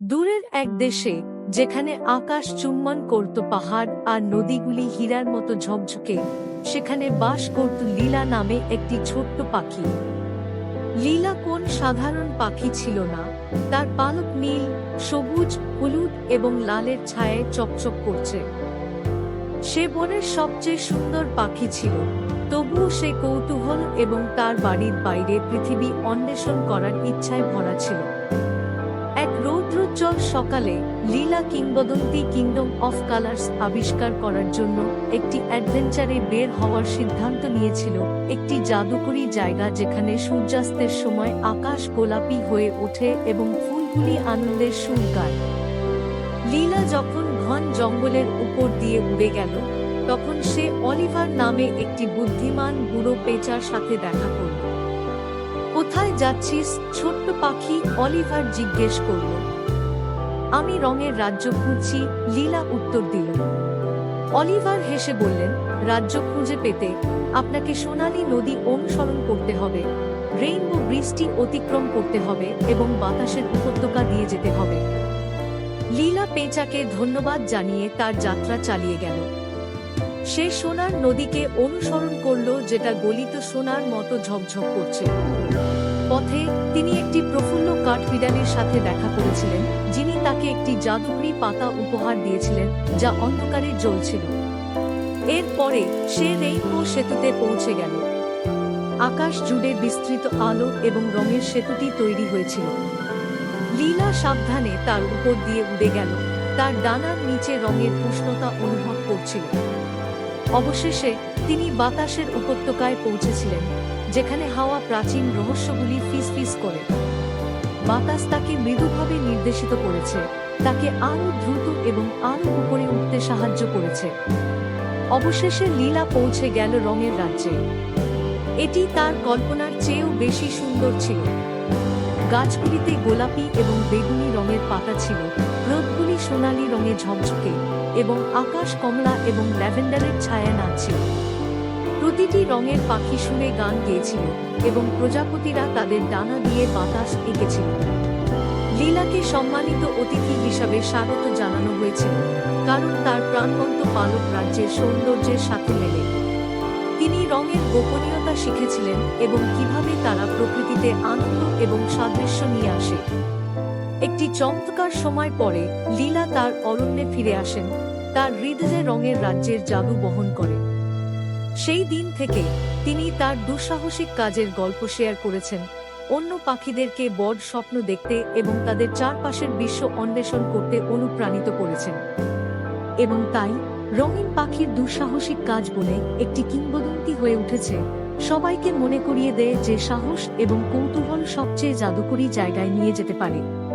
দূরের এক দেশে, যেখানে আকাশ চুম্বন করত পাহাড় আর নদীগুলি হীরার মতো ঝকঝকে, সেখানে বাস করত লীলা নামে একটি ছোট্ট পাখি। লীলা কোন সাধারণ পাখি ছিল না, তার পালক নীল, সবুজ, হলুদ এবং লালের ছায়ায় চকচক করছে। সে বনের সবচেয়ে সুন্দর পাখি ছিল, তবুও সে কৌতূহল এবং তার বাড়ির বাইরে পৃথিবী অন্বেষণ করার ইচ্ছায় ভরা ছিল। রৌদ্রোজ্জ্বল সকালে লীলা কিংবদন্তি কিংডম অফ কালার্স আবিষ্কার করার জন্য একটি অ্যাডভেঞ্চারে বের হওয়ার সিদ্ধান্ত নিয়েছিল। একটি জাদুকরী জায়গা যেখানে সূর্যাস্তের সময় আকাশ গোলাপি হয়ে ওঠে এবং ফুলগুলি আনন্দের সুর গায় লীলা যখন ঘন জঙ্গলের উপর দিয়ে উড়ে গেল, তখন সে অলিভার নামে একটি বুদ্ধিমান বুড়ো পেঁচার সাথে দেখা করল। কোথায় যাচ্ছিস? ছোট্ট পাখি অলিভার জিজ্ঞেস করল। আমি রঙের রাজ্য খুঁজছি, লীলা উত্তর দিল। অলিভার হেসে বললেন, রাজ্য খুঁজে পেতে আপনাকে সোনালী নদী অনুসরণ করতে হবে, রেইনবো বৃষ্টি অতিক্রম করতে হবে এবং বাতাসের উপত্যকা দিয়ে যেতে হবে। লীলা পেঁচাকে ধন্যবাদ জানিয়ে তার যাত্রা চালিয়ে গেল। সে সোনার নদীকে অনুসরণ করল, যেটা গলিত সোনার মতো ঝকঝক করছে। পথে তিনি একটি প্রফুল্ল কাঠবিড়ালির সাথে দেখা করেছিলেন, যিনি তাকে একটি জাদুকরি পাতা উপহার দিয়েছিলেন, যা অন্ধকারে জ্বলছিল। এরপরে সে রেইনবো সেতুতে পৌঁছে গেল। আকাশ জুড়ে বিস্তৃত আলো এবং রঙের সেতুটি তৈরি হয়েছিল। লীলা সাবধানে তার উপর দিয়ে উড়ে গেল। তার ডানার নিচে রঙের উষ্ণতা অনুভব করছিল। অবশেষে তিনি বাতাসের উপত্যকায় পৌঁছেছিলেন। যেখানে হাওয়া প্রাচীন রহস্যগুলি ফিস ফিস করে। বাতাস তাকে মৃদুভাবে নির্দেশিত করেছে। তাকে আরও দ্রুত এবং আরও উপরে উঠতে সাহায্য করেছে। অবশেষে লীলা পৌঁছে গেল রঙের রাজ্যে। এটি তার কল্পনার চেয়েও বেশি সুন্দর ছিল। গাছগুলিতে গোলাপি এবং বেগুনি রঙের পাতা ছিল, রোদগুলি সোনালী রঙে ঝকঝকে এবং আকাশ কমলা এবং ল্যাভেন্ডারের ছায়া নাচছিল। প্রতিটি রঙের পাখি শুনে গান গেয়েছিল এবং প্রজাপতিরা তাদের ডানা দিয়ে বাতাস এঁকেছিল। লীলাকে সম্মানিত অতিথি হিসাবে স্বাগত জানানো হয়েছিল, কারণ তার প্রাণবন্ত পালক রাজ্যের সৌন্দর্যের সাথে মেলে। তিনি রঙের গোপনীয়তা শিখেছিলেন এবং কীভাবে তারা প্রকৃতিতে আনন্দ এবং সাদৃশ্য নিয়ে আসে। একটি চমৎকার সময় পরে লীলা তার অরণ্যে ফিরে আসেন, তার হৃদয়ে রঙের রাজ্যের জাদু বহন করে সেই দিন থেকে তিনি তার দুঃসাহসিক কাজের গল্প শেয়ার করেছেন। অন্য পাখিদেরকে বড় স্বপ্ন দেখতে এবং তাদের চারপাশের বিশ্ব অন্বেষণ করতে অনুপ্রাণিত করেছেন। এবং তাই রঙিন পাখির দুঃসাহসিক কাজ বলে একটি কিংবদন্তি হয়ে উঠেছে। সবাইকে মনে করিয়ে দেয় যে সাহস এবং কৌতূহল সবচেয়ে জাদুকরী জায়গায় নিয়ে যেতে পারে।